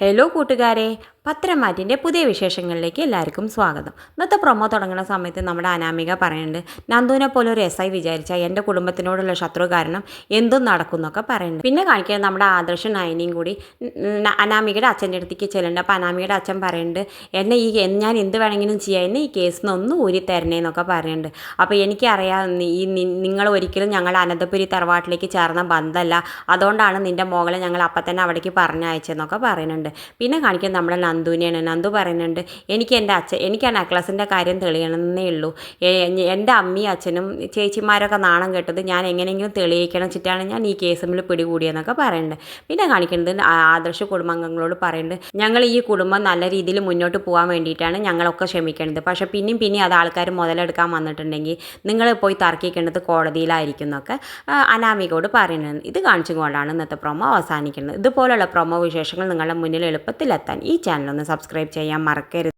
Hello കൂട്ടുകാരെ. പത്രമാറ്റിന്റെ പുതിയ വിശേഷങ്ങളിലേക്ക് എല്ലാവർക്കും സ്വാഗതം. ഇന്നത്തെ പ്രൊമോ തുടങ്ങുന്ന സമയത്ത് നമ്മുടെ അനാമിക പറയുന്നുണ്ട് നന്ദുവിനെ പോലെ ഒരു എസ് ഐ വിചാരിച്ച എന്റെ കുടുംബത്തിനോടുള്ള ശത്രു കാരണം എന്തും നടക്കും എന്നൊക്കെ പറയുന്നുണ്ട്. പിന്നെ കാണിക്കുന്നത് നമ്മുടെ ആദർശ നയനിയും കൂടി. അനാമികയുടെ അച്ഛന്റെ അടുത്തേക്ക് ചെല്ലുന്നുണ്ട് അപ്പോൾ അനാമികയുടെ അച്ഛൻ പറയുന്നുണ്ട് എന്നെ ഈ ഞാൻ എന്ത് വേണമെങ്കിലും ചെയ്യാൻ എന്നെ ഈ കേസ് ഒന്ന് ഊരി തരണേന്നൊക്കെ പറയുന്നുണ്ട്. അപ്പോൾ എനിക്കറിയാം ഈ നിങ്ങൾ ഒരിക്കലും ഞങ്ങൾ അനന്തപുരി തറവാട്ടിലേക്ക് ചേർന്ന ബന്ധമല്ല. അതുകൊണ്ടാണ് നിന്റെ മോകളെ ഞങ്ങൾ അപ്പം തന്നെ അവിടേക്ക് പറഞ്ഞയച്ചെന്നൊക്കെ പറയുന്നുണ്ട്. പിന്നെ കാണിക്കുന്നത് നമ്മുടെ നന്ദുവിനെയാണ്. നന്ദു പറയുന്നുണ്ട് എനിക്ക് എന്റെ അച്ഛൻ എനിക്ക് ആ നെക്ലസിന്റെ കാര്യം തെളിയണമെന്നേ ഉള്ളൂ. എന്റെ അമ്മയും അച്ഛനും ചേച്ചിമാരൊക്കെ നാണം കെട്ടത് ഞാൻ എങ്ങനെയെങ്കിലും തെളിയിക്കണം വെച്ചിട്ടാണ് ഞാൻ ഈ കേസുമ്മിൽ പിടികൂടിയെന്നൊക്കെ പറയുന്നുണ്ട്. പിന്നെ കാണിക്കുന്നത് ആദർശ കുടുംബാംഗങ്ങളോട് പറയുന്നുണ്ട് ഞങ്ങൾ ഈ കുടുംബം നല്ല രീതിയിൽ മുന്നോട്ട് പോകാൻ വേണ്ടിയിട്ടാണ് ഞങ്ങളൊക്കെ ക്ഷമിക്കേണ്ടത് പക്ഷേ പിന്നെയും പിന്നെയും അത് ആൾക്കാർ മുതലെടുക്കാൻ വന്നിട്ടുണ്ടെങ്കിൽ നിങ്ങൾ പോയി തർക്കിക്കേണ്ടത് കോടതിയിലായിരിക്കും എന്നൊക്കെ അനാമികോട് പറയുന്നത് ഇത് കാണിച്ചുകൊണ്ടാണ് ഇന്നത്തെ പ്രൊമോ അവസാനിക്കുന്നത്. ഇതുപോലുള്ള പ്രൊമോ വിശേഷങ്ങൾ നിങ്ങളുടെ മുന്നിൽ എളുപ്പത്തിലെത്താൻ ഈ ചാനൽ ഒന്ന് സബ്സ്ക്രൈബ് ചെയ്യാൻ മറക്കരുത്.